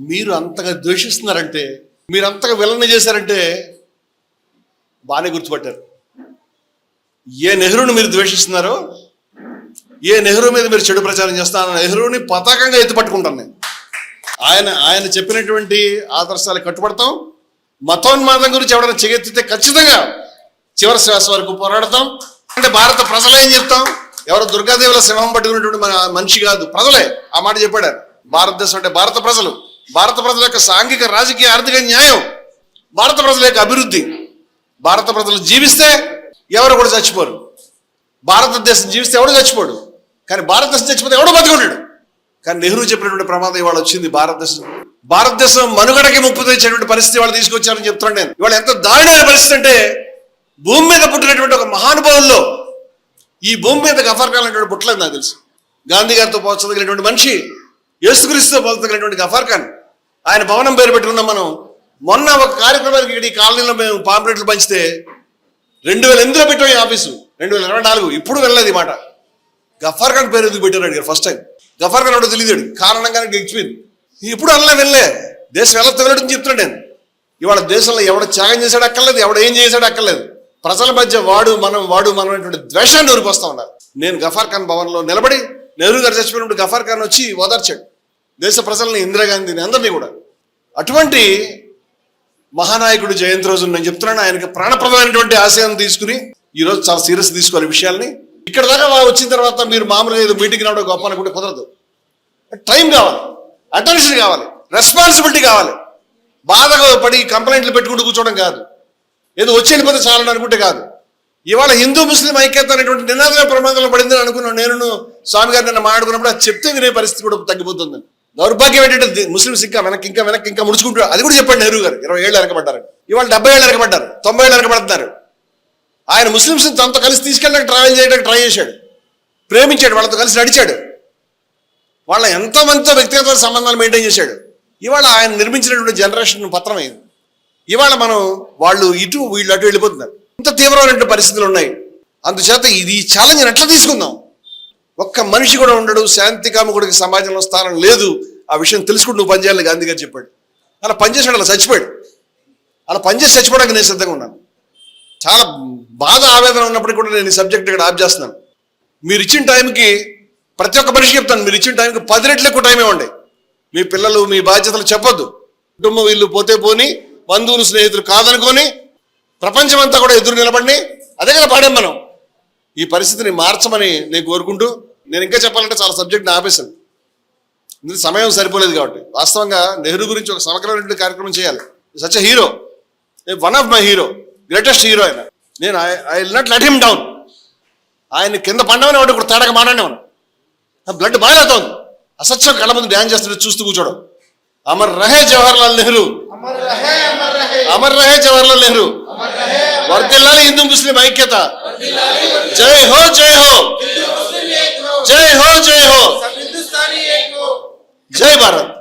మీరు అంతగా ద్వేషిస్తున్నారంటే మీరు అంతగా విలన చేశారంటే బాగానే గుర్తుపట్టారు. ఏ నెహ్రూని మీరు ద్వేషిస్తున్నారో ఏ నెహ్రూ మీద మీరు చెడు ప్రచారం చేస్తున్నారో నెహ్రూని పతాకంగా ఎత్తిపట్టుకుంటాను నేను. ఆయన ఆయన చెప్పినటువంటి ఆదర్శాలు కట్టుబడతాం. మతోన్మాదం గురించి ఎవరైనా చెగెత్తితే ఖచ్చితంగా చివరి శ్వాస వరకు పోరాడతాం. అంటే భారత ప్రజలే ఏం చెప్తాం? ఎవరు దుర్గాదేవుల సింహం పట్టుకున్నటువంటి మన మనిషి కాదు ప్రజలే. ఆ మాట చెప్పాడు. భారతదేశం అంటే భారత ప్రజలు. భారత ప్రజల యొక్క సాంఘిక రాజకీయ ఆర్థిక న్యాయం భారత ప్రజల యొక్క అభివృద్ధి. భారత ప్రజలు జీవిస్తే ఎవరు కూడా చచ్చిపోరు. భారతదేశం జీవిస్తే ఎవడు చచ్చిపోడు. కానీ భారతదేశం చచ్చిపోతే ఎవడు బతుకున్నాడు కానీ నెహ్రూ చెప్పినటువంటి ప్రమాదం ఇవాళ వచ్చింది భారతదేశం. భారతదేశం మనుగడకి ముప్పు తెచ్చేటువంటి పరిస్థితి వాళ్ళు తీసుకొచ్చారని చెప్తున్నాను నేను. ఇవాళ ఎంత దారుణమైన పరిస్థితి అంటే భూమి మీద పుట్టినటువంటి ఒక మహానుభావుల్లో ఈ భూమి మీద గఫర్ ఖాన్ అనేటువంటి పుట్టలేదు నాకు తెలుసు. గాంధీ గారితో పోల్చదగినటువంటి మనిషి యేసుక్రీస్తుతో పోల్చదగినటువంటి గఫర్ ఖాన్. ఆయన భవనం పేరు పెట్టుకున్నాం మనం. మొన్న ఒక కార్యక్రమానికి ఇక్కడ ఈ కాలనీలో మేము పాంప్లెట్లు పంచితే రెండు వేల ఎనిమిదిలో పెట్టాం ఈ ఆఫీసు. రెండు వేల ఇరవై నాలుగు. ఇప్పుడు వెళ్ళలేదు మాట. గఫార్ ఖాన్ పేరు ఎందుకు పెట్టారు అడిగారు ఫస్ట్ టైం గఫార్ ఖాన్ ఎవడో తెలియదు కారణంగానే గెలిచిపోయింది ఇప్పుడు అనలే వెళ్ళే దేశం ఎలా తగలడని చెప్తున్నాడు నేను. ఇవాళ దేశంలో ఎవడ త్యాగం చేశాడు అక్కర్లేదు. ఎవడ ఏం చేశాడు అక్కర్లేదు. ప్రజల మధ్య వాడు మనం వాడు మనం అనేటువంటి ద్వేషాన్ని ఊరికొస్తా ఉన్నారు. నేను గఫార్ ఖాన్ భవన్లో నిలబడి నెహ్రూ గారు చచ్చిపోయినప్పుడు గఫార్ ఖాన్ వచ్చి ఓదార్చాడు. దేశ ప్రజల్ని ఇందిరాగాంధీని అందరినీ కూడా. అటువంటి మహానాయకుడు జయంతి రోజు నేను చెప్తున్నాను ఆయనకి ప్రాణప్రదమైనటువంటి ఆశయం తీసుకుని ఈరోజు చాలా సీరియస్ తీసుకోవాలి విషయాల్ని. ఇక్కడ దాకా వచ్చిన తర్వాత మీరు మామూలుగా ఏదో మీటింగ్ రావడం గొప్ప అనుకుంటే కుదరదు. టైం కావాలి అటెన్షన్ కావాలి రెస్పాన్సిబిలిటీ కావాలి. బాధగా పడి కంప్లైంట్లు పెట్టుకుంటూ కూర్చోవడం కాదు. ఏదో వచ్చి పోతే చాలని అనుకుంటే కాదు. ఇవాళ హిందూ ముస్లిం ఐక్యత అనేటువంటి నినాదమే ప్రమాదంలో పడిందని అనుకున్నాను. నేను స్వామి గారు నిన్న మాట్లాడుకున్నప్పుడు చెప్తే వినే పరిస్థితి కూడా తగ్గిపోతుందని. దౌర్భాగ్యం ఏంటంటే ముస్లింస్ ఇంకా వెనక్కి ఇంకా వెనక్కి ఇంకా ముడుచుకుంటారు అది కూడా చెప్పండి నెహ్రూ గారు. ఇరవై ఏళ్ళు వెనకబడ్డారు. ఇవాళ డెబ్బై ఏళ్ళు వెనకబడ్డారు. తొంభై ఏళ్ళు వెనకబడుతున్నారు. ఆయన ముస్లింస్ తనతో కలిసి తీసుకెళ్ళడానికి ట్రావెల్ చేయడానికి ట్రై చేశాడు. ప్రేమించాడు వాళ్ళతో కలిసి నడిచాడు. వాళ్ళ ఎంతో మందితో వ్యక్తిగత సంబంధాలు మెయింటైన్ చేశాడు. ఇవాళ ఆయన నిర్మించినటువంటి జనరేషన్ పత్రం అయింది ఇవాళ మనం వాళ్ళు ఇటు వీళ్ళు అటు వెళ్ళిపోతున్నారు. ఇంత తీవ్రమైనటువంటి పరిస్థితులు ఉన్నాయి. అందుచేత ఇది ఛాలెంజ్ ఎట్లా తీసుకుందాం? ఒక్క మనిషి కూడా ఉండడు శాంతి కాముకుడికి సమాజంలో స్థానం లేదు. ఆ విషయం తెలుసుకుంటూ నువ్వు పనిచేయాలి గాంధీ గారు చెప్పాడు. అలా పనిచేసాడు అలా చచ్చిపోయాడు. అలా పనిచేసి చచ్చిపోవడానికి నేను సిద్ధంగా ఉన్నాను. చాలా బాధ ఆవేదన ఉన్నప్పటికీ కూడా నేను ఈ సబ్జెక్ట్ ఇక్కడ ఆప్ చేస్తున్నాను. మీరు ఇచ్చిన టైంకి ప్రతి ఒక్క మనిషి చెప్తాను మీరు ఇచ్చిన టైంకి పది రెట్లు ఎక్కువ టైం ఇవ్వండి. మీ పిల్లలు మీ బాధ్యతలు చెప్పొద్దు. కుటుంబం వీళ్ళు పోతే పోని బంధువులు స్నేహితులు కాదనుకొని ప్రపంచమంతా కూడా ఎదురు నిలబడి అదే కదా పాడాం మనం. ఈ పరిస్థితిని మార్చమని నేను కోరుకుంటూ నేను ఇంకా చెప్పాలంటే చాలా సబ్జెక్ట్ని ఆపేశాను. ఇందులో సమయం సరిపోలేదు కాబట్టి. వాస్తవంగా నెహ్రూ గురించి ఒక సమగ్రమైన కార్యక్రమం చేయాలి. Such a hero one of my hero greatest hero ఆయన. నేను I will not let him down ఆయన కింద పండమని వాడు ఇప్పుడు తేడాక మాట్లాడేవాడు బ్లడ్ బాగాలేతోంది అసత్యం కళ్ళ ముందు డ్యాన్స్ చేస్తున్నాడు చూస్తూ కూర్చోడం అమర్ రహే జవహర్లాల్ నెహ్రూ. అమర్ రహే జవహర్లాల్ నెహ్రూ. వర్దిల్లాలి హిందూ ముస్లిం ఐక్యత. జై హో. జై హో. जय हो जय हो जय भारत